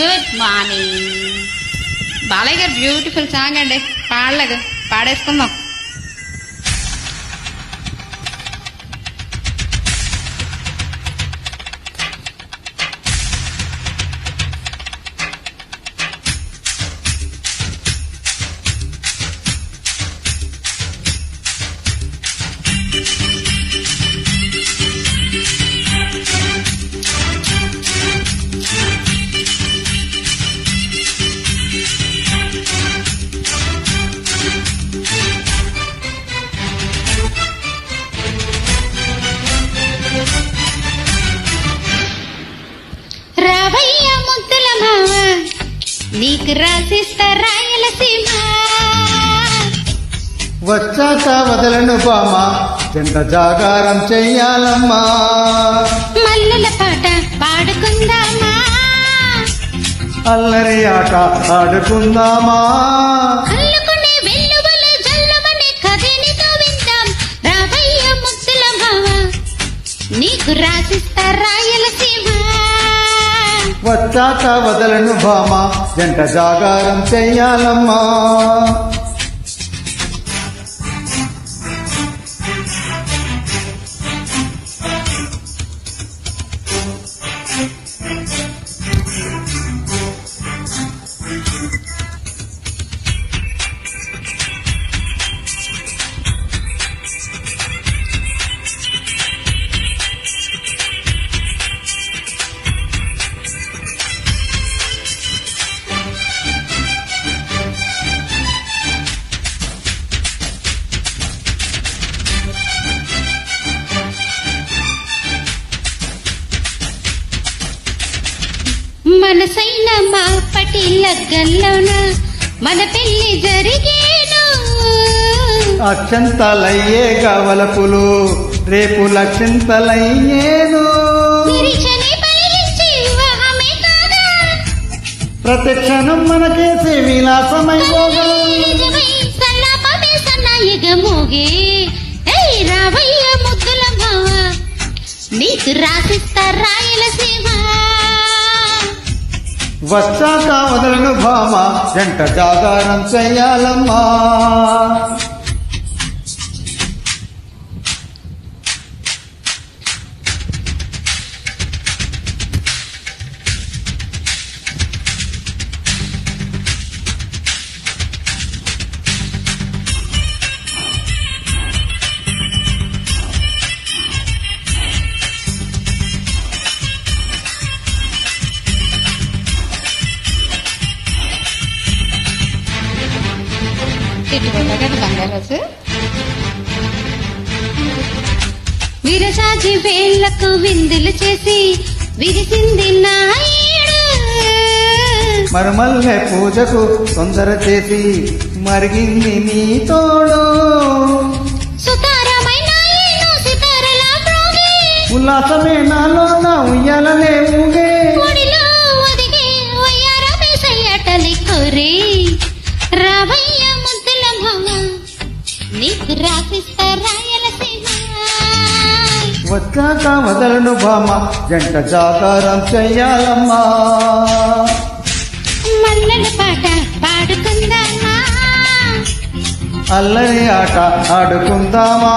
Good morning Balayya గారు beautiful song అండి. పాడలేదు. పాడేసుకుందాం. నీకు రాసిస్తా రాయలసీమ వచ్చాక వదలను బామ జంట జాగారం చెయ్యాలమ్మా. మల్లెల పాట పాడుకుందామా? అల్లరి ఆట ఆడుకుందామా? వచ్చాక వదలను భామా జంట జాగారం చెయ్యాలమ్మా మనసైన మా పటి లగ్గంలోన మన పెళ్ళి జరిగేను. అక్షంతలయ్యే గవలపులు రేపు లక్షంతలయ్యేను. ప్రత్యక్షణం మనకేసే విలాసమైపోగా సన్నాయిగా మోగే. రావయ్య ముద్దుల మావ నీకు రాసిస్తా రాయలసీమ. వచ్చాక వదలను భామ జంట జాగారం చెయ్యాలమ్మా విరసాజి వేళ్ళకు విందులు చేసి విరిసింది నాయుడు. మరుమల్లె పూజకు తొందర చేసి మరిగింది నీ తోడు. ఉల్లాసమే నాలో నా ఉయ్యాలనే వచ్చాక వదలను భామ జంట జాగారం చెయ్యాలమ్మా మల్లెల పాట పాడుకుందామా? అల్లరి ఆట ఆడుకుందామా?